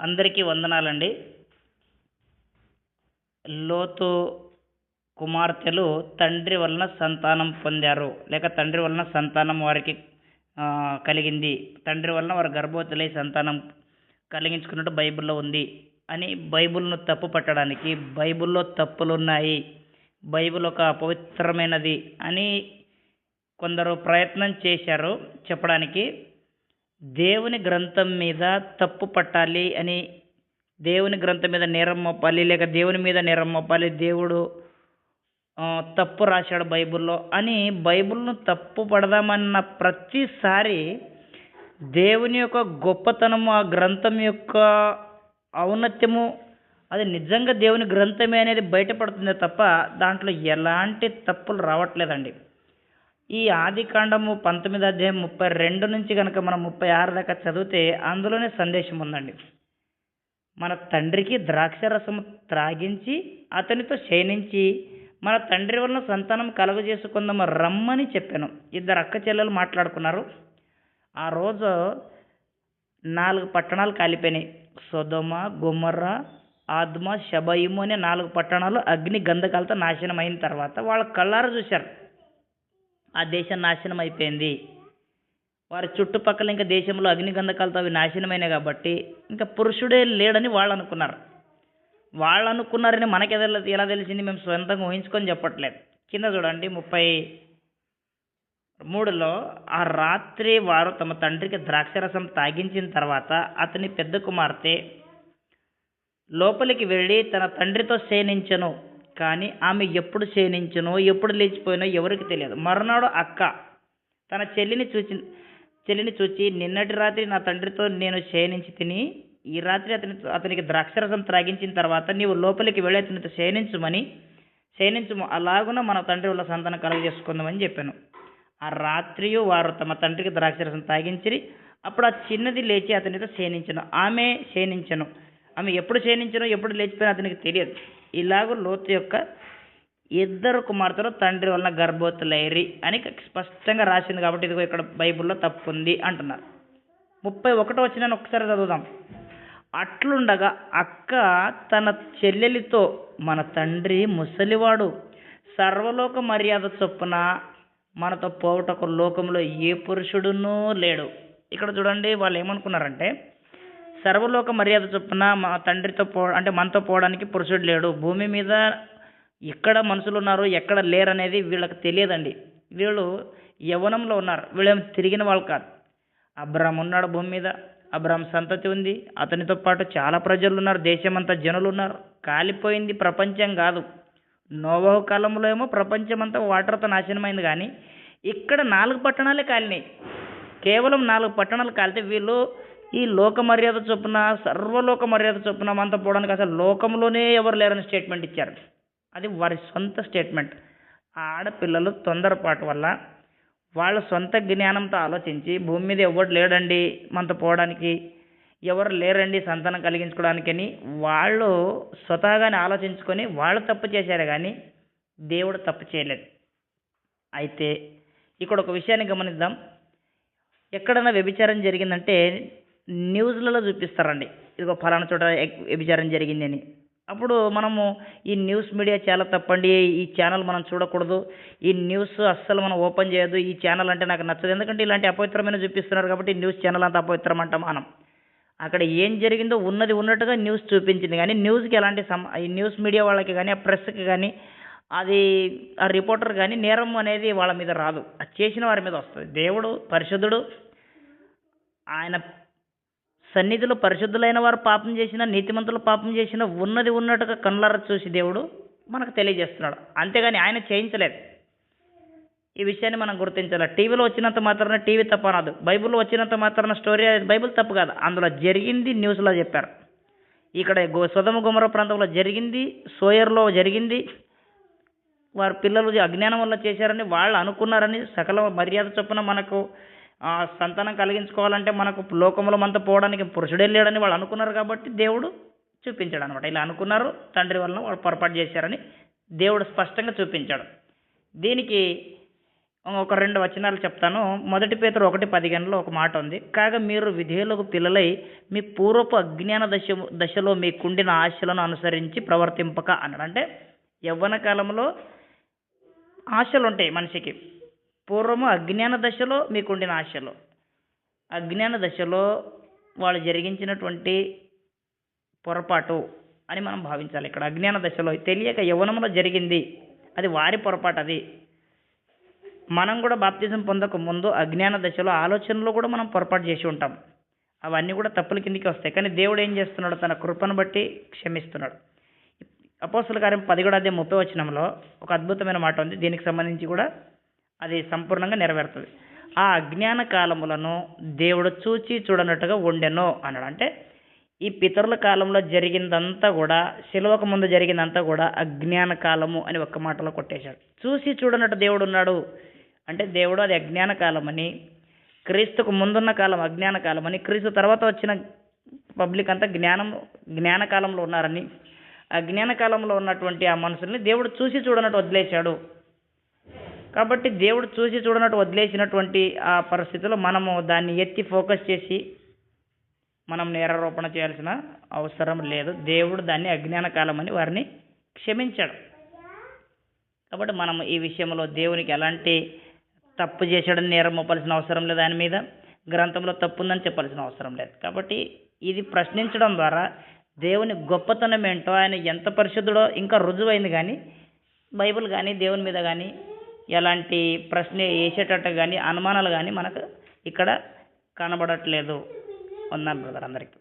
అందరికీ వందనాలండి. లోతు కుమార్తెలు తండ్రి వలన సంతానం పొందారు. లేక తండ్రి వలన సంతానం వారికి కలిగింది. తండ్రి వలన వారు గర్భవతులై సంతానం కలిగించుకున్నట్టు బైబిల్లో ఉంది. అని బైబిల్ను తప్పు పట్టడానికి బైబిల్లో తప్పులు ఉన్నాయి బైబిల్ ఒక అపవిత్రమైనది అని కొందరు ప్రయత్నం చేశారు చెప్పడానికి. దేవుని గ్రంథం మీద తప్పు పట్టాలి అని దేవుని గ్రంథం మీద నేరం మోపాలి లేక దేవుని మీద నేరం మోపాలి దేవుడు తప్పు రాశాడు బైబిల్లో అని బైబిల్ను తప్పు పడదామన్న ప్రతిసారి దేవుని యొక్క గొప్పతనము ఆ గ్రంథం యొక్క ఔన్నత్యము అది నిజంగా దేవుని గ్రంథమే అనేది బయటపడుతుంది తప్ప దాంట్లో ఎలాంటి తప్పులు రావట్లేదండి. ఈ ఆది కాండము పంతొమ్మిది అధ్యాయం ముప్పై రెండు నుంచి కనుక మనం ముప్పై ఆరు దాకా చదివితే అందులోనే సందేశం ఉందండి. మన తండ్రికి ద్రాక్ష రసము త్రాగించి అతనితో శయనించి మన తండ్రి వలన సంతానం కలుగజేసుకుందాము రమ్మని చెప్పాను. ఇద్దరు అక్క చెల్లెలు మాట్లాడుకున్నారు. ఆ రోజు నాలుగు పట్టణాలు కాలిపోయినాయి. సొదమ గుమ్మర్ర ఆద్మ శబయిము అనే నాలుగు పట్టణాలు అగ్ని గంధకాలతో నాశనం అయిన తర్వాత వాళ్ళ కళ్ళారు చూశారు. ఆ దేశం నాశనం అయిపోయింది వారి చుట్టుపక్కల ఇంకా దేశంలో అగ్ని గంధకాలతో అవి నాశనమైనాయి కాబట్టి ఇంకా పురుషుడే లేడని వాళ్ళు అనుకున్నారు. వాళ్ళు అనుకున్నారని మనకి ఎలా ఎలా తెలిసింది మేము సొంతంగా ఊహించుకొని చెప్పట్లేదు. కింద చూడండి ముప్పై మూడులో ఆ రాత్రి వారు తమ తండ్రికి ద్రాక్షరసం తాగించిన తర్వాత అతని పెద్ద కుమార్తె లోపలికి వెళ్ళి తన తండ్రితో శయనించను. కానీ ఆమె ఎప్పుడు శయనించనో ఎప్పుడు లేచిపోయినో ఎవరికి తెలియదు. మరునాడు అక్క తన చెల్లిని చూచి చెల్లిని చూచి నిన్నటి రాత్రి నా తండ్రితో నేను శయనించి తిని ఈ రాత్రి అతని అతనికి ద్రాక్షరసం త్రాగించిన తర్వాత నీవు లోపలికి వెళ్ళి అతనితో శయనించుమని శయనించుము అలాగున మన తండ్రి వల్ల సంతానం కలుగజేసుకుందామని చెప్పాను. ఆ రాత్రియు వారు తమ తండ్రికి ద్రాక్షరసం తాగించిరి అప్పుడు ఆ చిన్నది లేచి అతనితో శయనించను ఆమె శయనించను ఆమె ఎప్పుడు శయనించను ఎప్పుడు లేచిపోయినా అతనికి తెలియదు. ఇలాగ లోతు యొక్క ఇద్దరు కుమార్తెలు తండ్రి వలన గర్భవతులైరి అని స్పష్టంగా రాసింది కాబట్టి ఇదిగో ఇక్కడ బైబిల్లో తప్పు ఉంది అంటున్నారు. ముప్పై ఒకటో వచ్చిన ఒకసారి చదువుదాం. అట్లుండగా అక్క తన చెల్లెలితో మన తండ్రి ముసలివాడు సర్వలోక మర్యాద చొప్పున మనతో పోవుటకు లోకంలో ఏ పురుషుడునూ లేడు. ఇక్కడ చూడండి వాళ్ళు ఏమనుకున్నారంటే సర్వలోక మర్యాద చొప్పున మా తండ్రితో పో అంటే మనతో పోవడానికి పురుషుడు లేడు. భూమి మీద ఎక్కడ మనుషులు ఉన్నారు ఎక్కడ లేరు అనేది వీళ్ళకి తెలియదండి. వీళ్ళు యవనంలో ఉన్నారు. వీళ్ళేం తిరిగిన వాళ్ళు కాదు. అబ్రామ్ ఉన్నాడు భూమి మీద. అబ్రామ్ సంతతి ఉంది. అతనితో పాటు చాలా ప్రజలు ఉన్నారు. దేశమంతా జనులు ఉన్నారు. కాలిపోయింది ప్రపంచం కాదు. నోవహు కాలంలో ఏమో ప్రపంచం అంతా వాటర్తో నాశనమైంది కానీ ఇక్కడ నాలుగు పట్టణాలే కాలినాయి. కేవలం నాలుగు పట్టణాలు కాలితే వీళ్ళు ఈ లోక మర్యాద చొప్పున సర్వలోక మర్యాద చొప్పున మనతో పోవడానికి అసలు లోకంలోనే ఎవరు లేరని స్టేట్మెంట్ ఇచ్చారు. అది వారి సొంత స్టేట్మెంట్ ఆ ఆడపిల్లలు తొందరపాటు వల్ల వాళ్ళ సొంత జ్ఞానంతో ఆలోచించి భూమి మీద ఎవరు లేడండి మనతో పోవడానికి ఎవరు లేరండి సంతానం కలిగించుకోవడానికని వాళ్ళు స్వతహాగానే ఆలోచించుకొని వాళ్ళు తప్పు చేశారు కానీ దేవుడు తప్పు చేయలేదు. అయితే ఇక్కడ ఒక విషయాన్ని గమనిద్దాం. ఎక్కడైనా వ్యభిచారం జరిగిందంటే న్యూస్లలో చూపిస్తారండి. ఇదిగో ఫలానా చోట వ్యభిచారం జరిగిందని అప్పుడు మనము ఈ న్యూస్ మీడియా చాలా తప్పండి ఈ ఛానల్ మనం చూడకూడదు ఈ న్యూస్ అస్సలు మనం ఓపెన్ చేయొద్దు ఈ ఛానల్ అంటే నాకు నచ్చదు. ఎందుకంటే ఇలాంటి అపవిత్రమైన చూపిస్తున్నారు కాబట్టి న్యూస్ ఛానల్ అంత అపవిత్రం అంటాం మనం. అక్కడ ఏం జరిగిందో ఉన్నది ఉన్నట్టుగా న్యూస్ చూపించింది. కానీ న్యూస్కి ఎలాంటి సమ ఈ న్యూస్ మీడియా వాళ్ళకి కానీ ఆ ప్రెస్కి కానీ అది ఆ రిపోర్టర్ కానీ నేరం అనేది వాళ్ళ మీద రాదు. అది చేసిన వారి మీద వస్తుంది. దేవుడు పరిశుద్ధుడు ఆయన సన్నిధిలో పరిశుద్ధులైన వారు పాపం చేసిన నీతిమంతులు పాపం చేసిన ఉన్నది ఉన్నట్టుగా కళ్ళార చూసి దేవుడు మనకు తెలియజేస్తున్నాడు. అంతేగాని ఆయన చేయించలేదు. ఈ విషయాన్ని మనం గుర్తించాలి. టీవీలో వచ్చినంత మాత్రాన టీవీ తప్ప అనదు బైబిల్లో వచ్చినంత మాత్రాన స్టోరీ అది బైబిల్ తప్పు కాదు. అందులో జరిగింది న్యూస్లో చెప్పారు. ఇక్కడ గో సుధమ గుమర ప్రాంతంలో జరిగింది సోయర్లో జరిగింది. వారి పిల్లలు అజ్ఞానం వల్ల చేశారని వాళ్ళు అనుకున్నారని సకల మర్యాద చొప్పున మనకు సంతానం కలిగించుకోవాలంటే మనకు లోకంలో మనతో పోవడానికి పురుషుడే లేడని వాళ్ళు అనుకున్నారు కాబట్టి దేవుడు చూపించాడు అనమాట ఇలా అనుకున్నారు తండ్రి వలన వాళ్ళు పొరపాటు చేశారని దేవుడు స్పష్టంగా చూపించాడు. దీనికి ఒక రెండు వచనాలు చెప్తాను. మొదటి పేతురు ఒకటి పదిహేనులో ఒక మాట ఉంది. కాగా మీరు విధేయులకు పిల్లలై మీ పూర్వపు అజ్ఞాన దశ దశలో మీకుండిన ఆశలను అనుసరించి ప్రవర్తింపక అన్నాడు. అంటే యవ్వన కాలంలో ఆశలు ఉంటాయి మనిషికి. పూర్వము అజ్ఞాన దశలో మీకుండిన ఆశలు. అజ్ఞాన దశలో వాళ్ళు జరిగించినటువంటి పొరపాటు అని మనం భావించాలి. ఇక్కడ అజ్ఞాన దశలో తెలియక యవనంలో జరిగింది. అది వారి పొరపాటు అది. మనం కూడా బాప్తిజం పొందక ముందు అజ్ఞాన దశలో ఆలోచనలో కూడా మనం పొరపాటు చేసి ఉంటాం. అవన్నీ కూడా తప్పుల కిందికి వస్తాయి. కానీ దేవుడు ఏం చేస్తున్నాడు? తన కృపను బట్టి క్షమిస్తున్నాడు. అపోస్తుల కార్యం పదిగడాదే ముప్పై వచనంలో ఒక అద్భుతమైన మాట ఉంది. దీనికి సంబంధించి కూడా అది సంపూర్ణంగా నెరవేరుతుంది. ఆ అజ్ఞాన కాలములను దేవుడు చూచి చూడనట్టుగా ఉండెను అన్నాడు. అంటే ఈ పితరుల కాలంలో జరిగిందంతా కూడా శిలువకు ముందు జరిగిందంతా కూడా అజ్ఞాన కాలము అని ఒక్క మాటలో కొట్టేశాడు. చూసి చూడనట్టు దేవుడు ఉన్నాడు. అంటే దేవుడు అది అజ్ఞాన కాలమని క్రీస్తుకు ముందున్న కాలం అజ్ఞాన కాలమని క్రీస్తు తర్వాత వచ్చిన పబ్లిక్ అంతా జ్ఞానం జ్ఞాన కాలంలో ఉన్నారని అజ్ఞాన కాలంలో ఉన్నటువంటి ఆ మనుషుల్ని దేవుడు చూసి చూడనట్టు వదిలేశాడు. కాబట్టి దేవుడు చూసి చూడనట్టు వదిలేసినటువంటి ఆ పరిస్థితిలో మనము దాన్ని ఎత్తి ఫోకస్ చేసి మనం నేరారోపణ చేయాల్సిన అవసరం లేదు. దేవుడు దాన్ని అజ్ఞాన కాలమని వారిని క్షమించాడు. కాబట్టి మనం ఈ విషయంలో దేవునికి ఎలాంటి తప్పు చేశాడని నేరం మోపాల్సిన అవసరం లేదు దాని మీద. గ్రంథంలో తప్పు ఉందని చెప్పాల్సిన అవసరం లేదు. కాబట్టి ఇది ప్రశ్నించడం ద్వారా దేవుని గొప్పతనం ఏంటో ఆయన ఎంత పరిశుద్ధుడో ఇంకా రుజువైంది కానీ బైబిల్ కానీ దేవుని మీద కానీ ఎలాంటి ప్రశ్న వేసేటట్టు కానీ అనుమానాలు కానీ మనకు ఇక్కడ కనబడట్లేదు. వందనాలు బ్రదర్ అందరికీ.